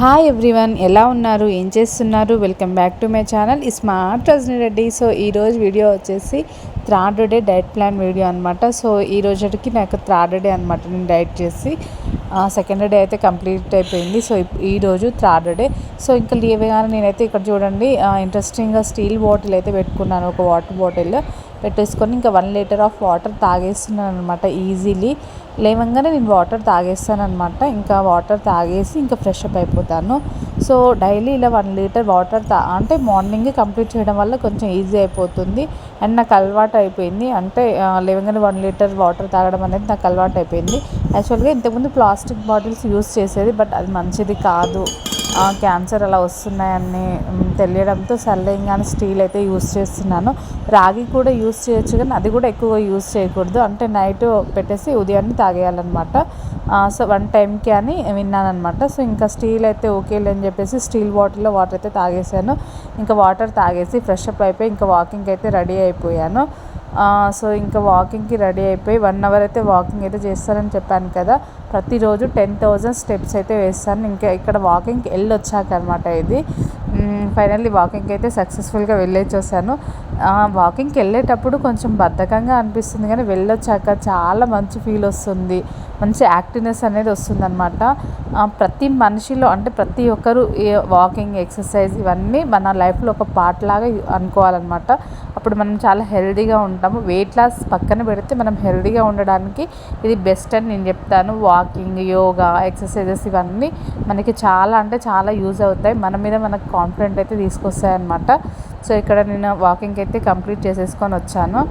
Hi everyone ఎలా ఉన్నారు? ఏం చేస్తున్నారు? Welcome back to my channel. Smart Rajani Reddy. So ఈరోజు వీడియో వచ్చేసి third day diet plan video అనమాట సో ఈ రోజుకి నాకు థర్డ్ డే అనమాట నేను డైట్ చేసి సెకండ్ డే అయితే కంప్లీట్ అయిపోయింది. సో ఈరోజు థర్డ్ డే. సో ఇంకా లేవగానే నేనైతే ఇక్కడ చూడండి ఇంట్రెస్టింగ్గా స్టీల్ బాటిల్ అయితే పెట్టుకున్నాను. ఒక వాటర్ బాటిల్. పెట్టేసుకొని ఇంకా వన్ లీటర్ ఆఫ్ వాటర్ తాగేస్తున్నాను అనమాట ఈజీలీ లేవంగానే నేను వాటర్ తాగేస్తాను అనమాట ఇంకా వాటర్ తాగేసి ఇంకా ఫ్రెష్ అప్ అయిపోతాను. సో డైలీ ఇలా వన్ లీటర్ వాటర్ తా అంటే మార్నింగే కంప్లీట్ చేయడం వల్ల కొంచెం ఈజీ అయిపోతుంది. అండ్ నాకు అలవాటు అయిపోయింది. అంటే లేవంగానే వన్ లీటర్ వాటర్ తాగడం అనేది నాకు అలవాటు అయిపోయింది. యాక్చువల్గా ఇంతకుముందు ప్లాస్టిక్ బాటిల్స్ యూస్ చేసేది బట్ అది మంచిది కాదు. క్యాన్సర్ అలా వస్తున్నాయని తెలియడంతో సర్లే కానీ స్టీల్ అయితే యూస్ చేస్తున్నాను. రాగి కూడా యూస్ చేయొచ్చు కానీ అది కూడా ఎక్కువ యూస్ చేయకూడదు. అంటే నైట్ పెట్టేసి ఉదయాన్నే తాగేయాలన్నమాట. సో వన్ టైంకి అని విన్నానమాట సో ఇంకా స్టీల్ అయితే ఓకే లేని చెప్పేసి స్టీల్ బాటిల్లో వాటర్ అయితే తాగేసాను ఇంకా వాటర్ తాగేసి ఫ్రెష్ అప్ అయిపోయి ఇంకా వాకింగ్ అయితే రెడీ అయిపోయాను. సో ఇంకా వాకింగ్కి రెడీ అయిపోయి వన్ అవర్ అయితే వాకింగ్ అయితే చేస్తారని చెప్పాను కదా. ప్రతిరోజు టెన్ థౌజండ్ స్టెప్స్ అయితే వేస్తాను. ఇంకా ఇక్కడ వాకింగ్కి వెళ్ళొచ్చాక అనమాట ఇది. ఫైనల్లీ వాకింగ్కి అయితే సక్సెస్ఫుల్గా వెళ్ళేసి వస్తాను వాకింగ్కి వెళ్ళేటప్పుడు కొంచెం బద్ధకంగా అనిపిస్తుంది కానీ వెళ్ళొచ్చాక చాలా మంచి ఫీల్ వస్తుంది. మంచి యాక్టివ్నెస్ అనేది వస్తుందన్నమాట. ప్రతి మనిషిలో అంటే ప్రతి ఒక్కరు వాకింగ్ ఎక్సర్సైజ్ ఇవన్నీ మన లైఫ్లో ఒక పార్ట్ లాగా అనుకోవాలన్నమాట. అప్పుడు మనం చాలా హెల్దీగా ఉంటాము. వెయిట్ లాస్ పక్కన పెడితే మనం హెల్దీగా ఉండడానికి ఇది బెస్ట్ అని నేను చెప్తాను. వా వాకింగ్ యోగా ఎక్సర్సైజెస్ ఇవన్నీ మనకి చాలా అంటే చాలా యూజ్ అవుతాయి. మన మీద మనకు కాన్ఫిడెంట్ అయితే తీసుకొస్తాయి అనమాట సో ఇక్కడ నేను వాకింగ్ అయితే కంప్లీట్ చేసేసుకొని వచ్చాను.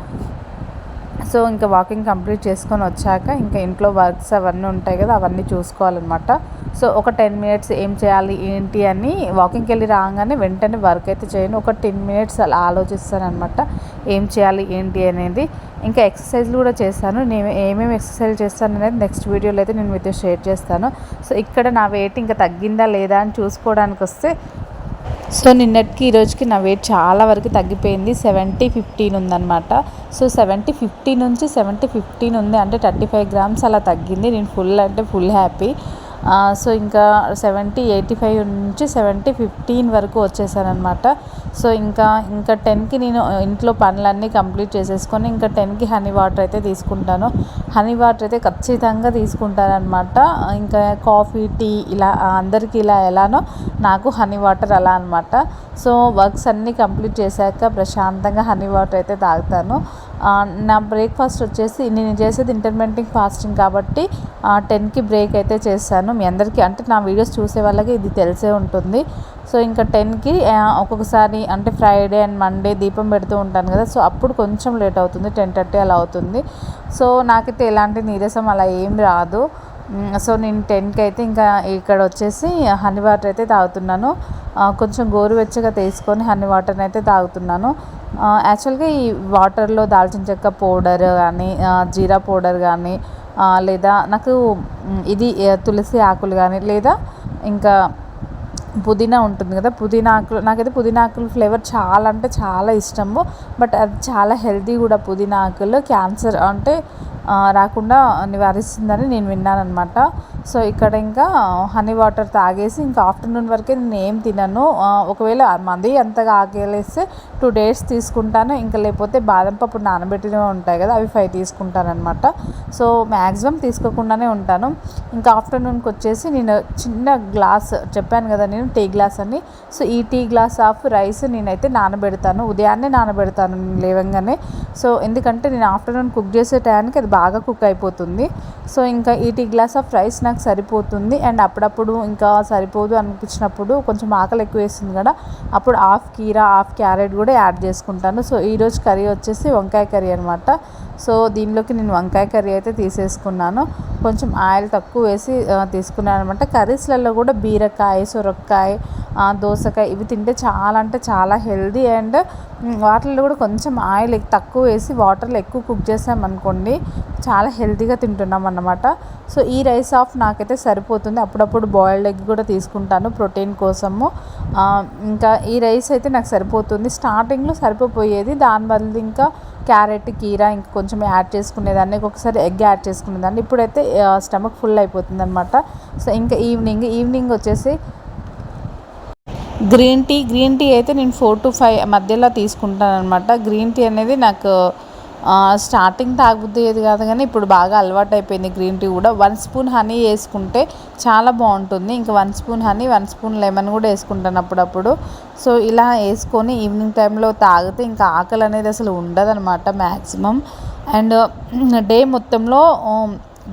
సో ఇంకా వాకింగ్ కంప్లీట్ చేసుకొని వచ్చాక ఇంకా ఇంట్లో వర్క్స్ అవన్నీ ఉంటాయి కదా అవన్నీ చూసుకోవాలన్నమాట. సో ఒక టెన్ మినిట్స్ ఏం చేయాలి ఏంటి అని వాకింగ్కి వెళ్ళి రాగానే వెంటనే వర్క్ అయితే చేయను ఒక టెన్ మినిట్స్ అలా ఆలోచిస్తానమాట ఏం చేయాలి ఏంటి అనేది. ఇంకా ఎక్సర్సైజ్లు కూడా చేస్తాను. నేను ఏమేమి ఎక్సర్సైజ్ చేస్తాను అనేది నెక్స్ట్ వీడియోలో అయితే నేను మీతో షేర్ చేస్తాను. సో ఇక్కడ నా వెయిట్ ఇంకా తగ్గిందా లేదా అని చూసుకోవడానికి వస్తే సో నిన్నటికి ఈరోజుకి నా వెయిట్ చాలా వరకు తగ్గిపోయింది. సెవెంటీ ఫిఫ్టీన్ ఉందన్నమాట. సో సెవెంటీ ఫిఫ్టీ నుంచి సెవెంటీ ఫిఫ్టీన్ ఉంది అంటే థర్టీ ఫైవ్ గ్రామ్స్ అలా తగ్గింది. నేను ఫుల్ అంటే ఫుల్ హ్యాపీ. సో ఇంకా సెవెంటీ ఎయిటీ ఫైవ్ నుంచి సెవెంటీ ఫిఫ్టీన్ వరకు వచ్చేసానమాట సో ఇంకా ఇంకా టెన్కి నేను ఇంట్లో పనులన్నీ కంప్లీట్ చేసేసుకొని ఇంకా టెన్కి హనీ వాటర్ అయితే తీసుకుంటాను. హనీ వాటర్ అయితే ఖచ్చితంగా తీసుకుంటానమాట ఇంకా కాఫీ టీ ఇలా అందరికీ ఇలా ఎలానో నాకు హనీ వాటర్ అలా అనమాట సో వర్క్స్ అన్నీ కంప్లీట్ చేశాక ప్రశాంతంగా హనీ వాటర్ అయితే తాగుతాను. నా బ్రేక్ఫాస్ట్ వచ్చేసి నేను చేసేది ఇంటర్మీడియట్ ఫాస్టింగ్ కాబట్టి టెన్కి బ్రేక్ అయితే చేస్తాను మీ అందరికీ అంటే నా వీడియోస్ చూసే వాళ్ళకి ఇది తెలిసే ఉంటుంది. సో ఇంకా టెన్కి ఒక్కొక్కసారి అంటే ఫ్రైడే అండ్ మండే దీపం పెడుతూ ఉంటాను కదా సో అప్పుడు కొంచెం లేట్ అవుతుంది టెన్ థర్టీ అలా అవుతుంది. సో నాకైతే ఎలాంటి నీరసం అలా ఏం రాదు. సో నేను టెన్కి అయితే ఇంకా ఇక్కడ వచ్చేసి హనీ వాటర్ అయితే తాగుతున్నాను. కొంచెం గోరువెచ్చగా తీసుకొని హనీ వాటర్ని అయితే తాగుతున్నాను. యాక్చువల్గా ఈ వాటర్లో దాల్చిన చెక్క పౌడర్ కానీ జీరా పౌడర్ కానీ లేదా నాకు ఇది తులసి ఆకులు కానీ లేదా ఇంకా పుదీనా ఉంటుంది కదా పుదీనా ఆకులు నాకైతే పుదీనా ఆకులు ఫ్లేవర్ చాలా అంటే చాలా ఇష్టము. బట్ అది చాలా హెల్తీ కూడా పుదీనా ఆకులు. క్యాన్సర్ అంటే రాకుండా నివారిస్తుందని నేను విన్నాను అనమాట సో ఇక్కడ ఇంకా హనీ వాటర్ తాగేసి ఇంకా ఆఫ్టర్నూన్ వరకే నేను ఏం తినను. ఒకవేళ మంది అంతగా ఆగేలేస్తే టూ డేస్ తీసుకుంటాను. ఇంకా లేకపోతే బాదం పప్పు నానబెట్టినవి ఉంటాయి కదా అవి ఫైవ్ తీసుకుంటాను అనమాట సో మ్యాక్సిమం తీసుకోకుండానే ఉంటాను. ఇంకా ఆఫ్టర్నూన్కి వచ్చేసి నేను చిన్న గ్లాస్ చెప్పాను కదా నేను టీ గ్లాస్ అని. సో ఈ టీ గ్లాస్ ఆఫ్ రైస్ నేనైతే నానబెడతాను. ఉదయాన్నే నానబెడతాను లేవంగానే. సో ఎందుకంటే నేను ఆఫ్టర్నూన్ కుక్ చేసే టైంకి అది బాగా కుక్ అయిపోతుంది. సో ఇంకా ఈ టీ గ్లాస్ ఆఫ్ రైస్ నాకు సరిపోతుంది. అండ్ అప్పుడప్పుడు ఇంకా సరిపోదు అనిపించినప్పుడు కొంచెం ఆకలి ఎక్కువ వేస్తుంది కదా అప్పుడు హాఫ్ కీరా హాఫ్ క్యారెట్ కూడా యాడ్ చేసుకుంటాను. సో ఈరోజు కర్రీ వచ్చేసి వంకాయ కర్రీ అనమాట సో దీనిలోకి నేను వంకాయ కర్రీ అయితే తీసేసుకున్నాను. కొంచెం ఆయిల్ తక్కువ వేసి తీసుకున్నాను అనమాట కర్రీస్లలో కూడా బీరకాయ సొరకాయ దోసకాయ ఇవి తింటే చాలా అంటే చాలా హెల్దీ అండ్ వాటిల్లో కూడా కొంచెం ఆయిల్ తక్కువ వేసి వాటర్లో ఎక్కువ కుక్ చేసామనుకోండి చాలా హెల్తీగా తింటున్నాం అన్నమాట. సో ఈ రైస్ ఆఫ్ నాకైతే సరిపోతుంది. అప్పుడప్పుడు బాయిల్డ్ ఎగ్ కూడా తీసుకుంటాను ప్రోటీన్ కోసము. ఇంకా ఈ రైస్ అయితే నాకు సరిపోతుంది. స్టార్టింగ్లో సరిపోయేది. దాని బదులు ఇంకా క్యారెట్ కీరా ఇంకా కొంచెం యాడ్ చేసుకునేదాన్ని. ఒకసారి ఎగ్ యాడ్ చేసుకునేదాన్ని. ఇప్పుడైతే స్టమక్ ఫుల్ అయిపోతుంది అనమాట సో ఇంకా ఈవినింగ్ ఈవినింగ్ వచ్చేసి గ్రీన్ టీ. గ్రీన్ టీ అయితే నేను ఫోర్ టు ఫైవ్ మధ్యలో తీసుకుంటాను అనమాట గ్రీన్ టీ అనేది నాకు స్టార్టింగ్ తాగబుద్ది ఏది కాదు కానీ ఇప్పుడు బాగా అలవాటు అయిపోయింది గ్రీన్ టీ కూడా. వన్ స్పూన్ హనీ వేసుకుంటే చాలా బాగుంటుంది. ఇంకా one spoon honey one spoon lemon కూడా వేసుకుంటాను అప్పుడప్పుడు. సో ఇలా వేసుకొని ఈవినింగ్ టైంలో తాగితే ఇంకా ఆకలి అనేది అసలు ఉండదన్నమాట మ్యాక్సిమం అండ్ డే మొత్తంలో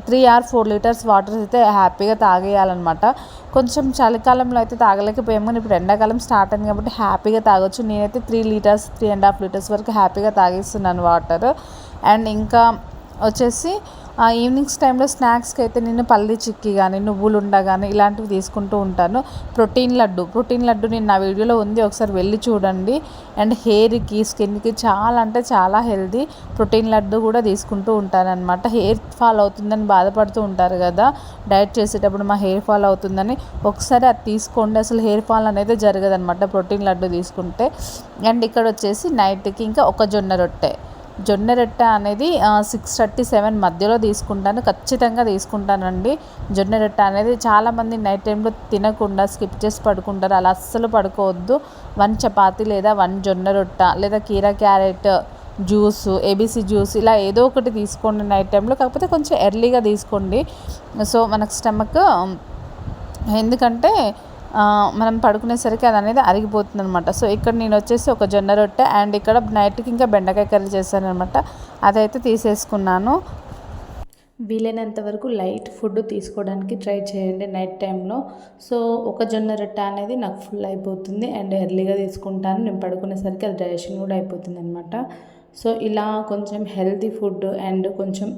three or four litres water అయితే హ్యాపీగా తాగేయాలన్నమాట. కొంచెం చలికాలంలో అయితే తాగలేకపోయాము. కానీ ఇప్పుడు ఎండాకాలం స్టార్ట్ అయింది కాబట్టి హ్యాపీగా తాగొచ్చు. నేనైతే three litres three and half litres వరకు హ్యాపీగా తాగేస్తున్నాను వాటర్. అండ్ ఇంకా వచ్చేసి ఈవినింగ్స్ టైంలో స్నాక్స్కి అయితే నేను పల్లి చిక్కీ కానీ నువ్వులు ఉండ కానీ ఇలాంటివి తీసుకుంటూ ఉంటాను. ప్రోటీన్ లడ్డు ప్రోటీన్ లడ్డు నేను నా వీడియోలో ఉంది ఒకసారి వెళ్ళి చూడండి. అండ్ హెయిర్కి స్కిన్కి చాలా అంటే చాలా హెల్దీ ప్రోటీన్ లడ్డు కూడా తీసుకుంటూ ఉంటాను అనమాట హెయిర్ ఫాల్ అవుతుందని బాధపడుతూ ఉంటారు కదా డైట్ చేసేటప్పుడు మా హెయిర్ ఫాల్ అవుతుందని ఒకసారి అది తీసుకోండి. అసలు హెయిర్ ఫాల్ అనేది జరగదనమాట ప్రోటీన్ లడ్డు తీసుకుంటే. అండ్ ఇక్కడ వచ్చేసి నైట్కి ఇంకా ఒక జొన్న రొట్టె. జొన్న రొట్టె అనేది సిక్స్ థర్టీ సెవెన్ మధ్యలో తీసుకుంటాను. ఖచ్చితంగా తీసుకుంటానండి. జొన్న రొట్టె అనేది చాలామంది నైట్ టైంలో తినకుండా స్కిప్ చేసి పడుకుంటారు. అలా అస్సలు పడుకోవద్దు. వన్ చపాతి లేదా వన్ జొన్న రొట్టె లేదా కీరా క్యారెట్ జ్యూస్ ఏబీసీ జ్యూస్ ఇలా ఏదో ఒకటి తీసుకోండి నైట్ టైంలో కాకపోతే కొంచెం ఎర్లీగా తీసుకోండి. సో మనకు స్టమక్ ఎందుకంటే మనం పడుకునేసరికి అది అనేది అరిగిపోతుంది అనమాట సో ఇక్కడ నేను వచ్చేసి ఒక జొన్న రొట్టె అండ్ ఇక్కడ నైట్కి ఇంకా బెండకాయ కర్రీ చేశాను అనమాట అదైతే తీసేసుకున్నాను. వీలైనంత వరకు లైట్ ఫుడ్ తీసుకోవడానికి ట్రై చేయండి నైట్ టైంలో. సో ఒక జొన్న రొట్టె అనేది నాకు ఫుల్ అయిపోతుంది అండ్ ఎర్లీగా తీసుకుంటాను. నేను పడుకునేసరికి అది డైజెషన్ కూడా అయిపోతుంది అనమాట సో ఇలా కొంచెం హెల్తీ ఫుడ్ అండ్ కొంచెం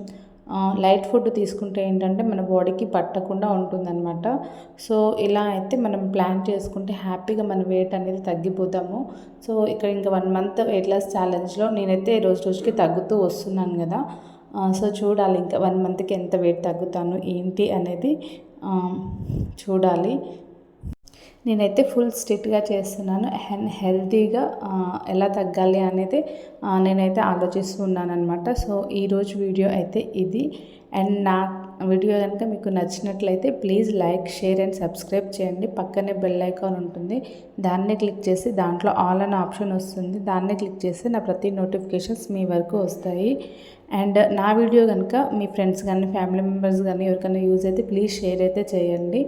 లైట్ ఫుడ్ తీసుకుంటే ఏంటంటే మన బాడీకి పట్టకుండా ఉంటుందన్నమాట. సో ఇలా అయితే మనం ప్లాన్ చేసుకుంటే హ్యాపీగా మన వెయిట్ అనేది తగ్గిపోతాము. సో ఇక్కడ ఇంకా వన్ మంత్ వెయిట్ లాస్ ఛాలెంజ్లో నేనైతే రోజు రోజుకి తగ్గుతూ వస్తున్నాను కదా. సో చూడాలి ఇంకా వన్ మంత్కి ఎంత వెయిట్ తగ్గుతాను ఏంటి అనేది చూడాలి. నేనైతే ఫుల్ స్ట్రిక్ట్గా చేస్తున్నాను అండ్ హెల్తీగా ఎలా తగ్గాలి అనేది నేనైతే ఆలోచిస్తున్నాను అనమాట సో ఈరోజు వీడియో అయితే ఇది. అండ్ నా వీడియో కనుక మీకు నచ్చినట్లయితే please like share and subscribe చేయండి. పక్కనే బెల్ ఐకాన్ ఉంటుంది. దాన్ని క్లిక్ చేసి దాంట్లో ఆల్ అనే ఆప్షన్ వస్తుంది. దాన్ని క్లిక్ చేసి నా ప్రతి నోటిఫికేషన్స్ మీ వరకు వస్తాయి. అండ్ నా వీడియో కనుక మీ ఫ్రెండ్స్ కానీ ఫ్యామిలీ మెంబర్స్ కానీ ఎవరికైనా యూజ్ అయితే ప్లీజ్ షేర్ అయితే చేయండి.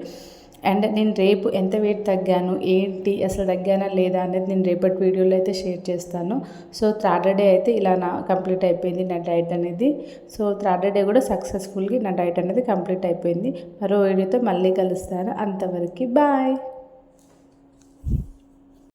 అండ్ నేను రేపు ఎంత వెయిట్ తగ్గాను ఏంటి అసలు తగ్గానా లేదా అనేది నేను రేపటి వీడియోలో అయితే షేర్ చేస్తాను. సో థర్డ్ డే అయితే ఇలా నా కంప్లీట్ అయిపోయింది నా డైట్ అనేది. సో థర్డ్ డే కూడా సక్సెస్ఫుల్గా నా డైట్ అనేది కంప్లీట్ అయిపోయింది. మరో వీడియోతో మళ్ళీ కలుస్తాను. అంతవరకు బాయ్